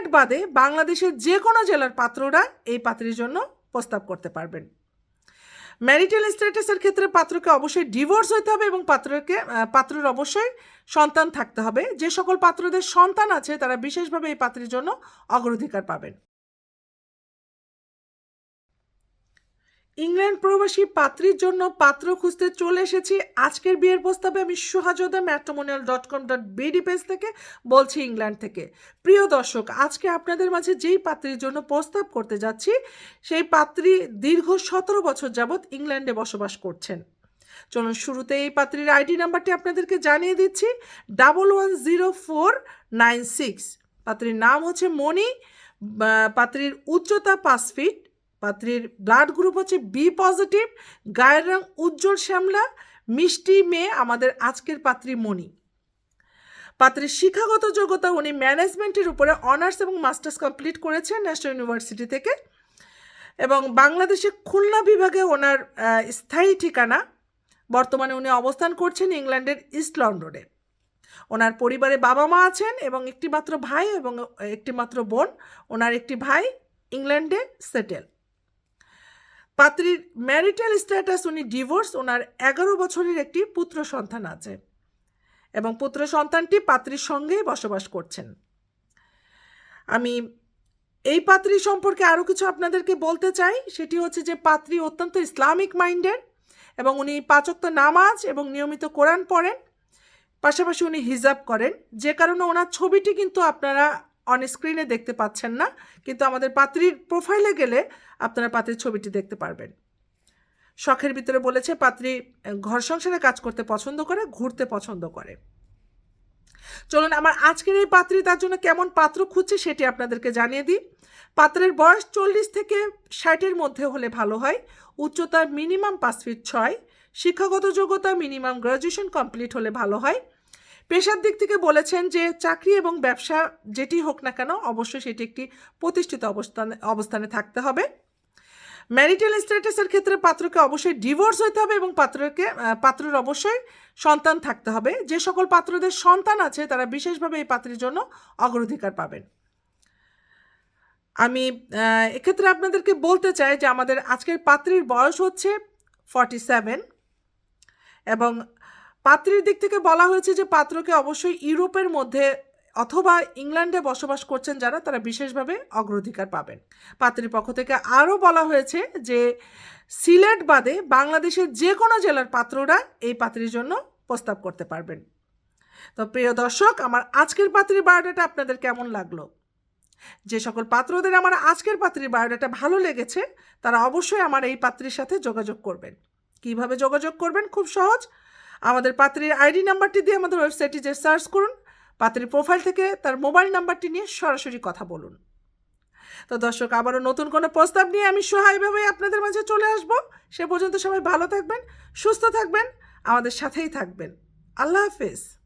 সিলেট বাদে বাংলাদেশের যে কোনো জেলার পাত্ররা এই পাত্রের জন্য প্রস্তাব করতে পারবেন। ম্যারিটাল স্ট্যাটাসের ক্ষেত্রে পাত্রকে অবশ্যই ডিভোর্স হইতে হবে এবং পাত্রকে পাত্রর পাত্রের অবশ্যই সন্তান থাকতে হবে। যে সকল পাত্রদের সন্তান আছে, তারা বিশেষভাবে এই পাত্রের জন্য অগ্রাধিকার পাবেন। ইংল্যান্ড প্রবাসী পাত্রীর জন্য পাত্র খুঁজতে চলে এসেছি। আজকের বিয়ের প্রস্তাবে আমি Suhajoda matrimonial dot com dot BD page থেকে বলছি ইংল্যান্ড থেকে। প্রিয় দর্শক, আজকে আপনাদের মাঝে যেই পাত্রীর জন্য প্রস্তাব করতে যাচ্ছি, সেই পাত্রী দীর্ঘ সতেরো বছর যাবৎ ইংল্যান্ডে বসবাস করছেন। চলুন শুরুতে এই পাত্রীর আইডি নাম্বারটি আপনাদেরকে জানিয়ে দিচ্ছি। Double one zero four nine six পাত্রীর নাম হচ্ছে মণি পাত্রীর উচ্চতা পাঁচ ফিট পাত্রীর ব্লাড গ্রুপ হচ্ছে বি পজিটিভ গায়ের রং উজ্জ্বল শ্যামলা, মিষ্টি মেয়ে আমাদের আজকের পাত্রী মণি। পাত্রীর শিক্ষাগত যোগ্যতা উনি ম্যানেজমেন্টের উপরে অনার্স এবং মাস্টার্স কমপ্লিট করেছেন ন্যাশনাল ইউনিভার্সিটি থেকে এবং বাংলাদেশে খুলনা বিভাগে ওনার স্থায়ী ঠিকানা। বর্তমানে উনি অবস্থান করছেন ইংল্যান্ডের ইস্ট লন্ডনে। ওনার পরিবারে বাবা মা আছেন এবং একটি মাত্র ভাই এবং একটি মাত্র বোন। ওনার একটি ভাই ইংল্যান্ডে সেটেল। পাত্রীর ম্যারিটাল স্ট্যাটাস উনি ডিভোর্স ওনার এগারো বছরের একটি পুত্র সন্তান আছে এবং পুত্র সন্তানটি পাত্রীর সঙ্গেই বসবাস করছেন। আমি এই পাত্রী সম্পর্কে আরও কিছু আপনাদেরকে বলতে চাই, সেটি হচ্ছে যে পাত্রী অত্যন্ত ইসলামিক মাইন্ডের এবং উনি পাচক্ত নামাজ এবং নিয়মিত কোরআন পড়েন, পাশাপাশি উনি হিজাব করেন। যে কারণে ওনার ছবিটি কিন্তু আপনারা অন স্ক্রিনে দেখতে পাচ্ছেন না, কিন্তু আমাদের পাত্রীর প্রোফাইলে গেলে আপনারা পাত্রীর ছবিটি দেখতে পারবেন। শখের ভিতরে বলেছে, পাত্রী ঘর সংসারে কাজ করতে পছন্দ করে, ঘুরতে পছন্দ করে। চলুন, আমার আজকের এই পাত্রী তার জন্য কেমন পাত্র খুঁজছে সেটি আপনাদেরকে জানিয়ে দিই। পাত্রের বয়স চল্লিশ থেকে ষাটের মধ্যে হলে ভালো হয়। উচ্চতা মিনিমাম পাঁচ ফিট ছয়। শিক্ষাগত যোগ্যতা মিনিমাম গ্র্যাজুয়েশন কমপ্লিট হলে ভালো হয়। পেশার দিক থেকে বলেছেন যে চাকরি এবং ব্যবসা যেটি হোক না কেন অবশ্যই সেটি একটি প্রতিষ্ঠিত অবস্থানে অবস্থানে থাকতে হবে। ম্যারিটাল স্ট্যাটাসের ক্ষেত্রে পাত্রকে অবশ্যই ডিভোর্স হতে হবে এবং পাত্রকে পাত্রের অবশ্যই সন্তান থাকতে হবে। যে সকল পাত্রদের সন্তান আছে তারা বিশেষভাবে এই পাত্রের জন্য অগ্রাধিকার পাবেন। আমি এক্ষেত্রে আপনাদেরকে বলতে চাই যে আমাদের আজকের পাত্রীর বয়স হচ্ছে ফর্টি সেভেন এবং পাত্রীর দিক থেকে বলা হয়েছে যে পাত্রকে অবশ্যই ইউরোপের মধ্যে অথবা ইংল্যান্ডে বসবাস করছেন যারা, তারা বিশেষভাবে অগ্রাধিকার পাবেন। পাত্রীর পক্ষ থেকে আরও বলা হয়েছে যে সিলেট বাদে বাংলাদেশের যে কোনো জেলার পাত্ররা এই পাত্রীর জন্য প্রস্তাব করতে পারবেন। তো প্রিয় দর্শক, আমার আজকের পাত্রীর বায়োডাটা আপনাদের কেমন লাগল? যে সকল পাত্রদের আমার আজকের পাত্রীর বায়োডাটা ভালো লেগেছে, তারা অবশ্যই আমার এই পাত্রীর সাথে যোগাযোগ করবেন। কীভাবে যোগাযোগ করবেন? খুব সহজ। আমাদের পাত্রীর আইডি নাম্বারটি দিয়ে আমাদের ওয়েবসাইটে যে সার্চ করুন, পাত্রীর প্রোফাইল থেকে তার মোবাইল নাম্বারটি নিয়ে সরাসরি কথা বলুন। তো দর্শক, আবারও নতুন কোনো প্রস্তাব নিয়ে আমি সহায়ভাবে আপনাদের মাঝে চলে আসব। সে পর্যন্ত সবাই ভালো থাকবেন, সুস্থ থাকবেন, আমাদের সাথেই থাকবেন। আল্লাহ হাফেজ।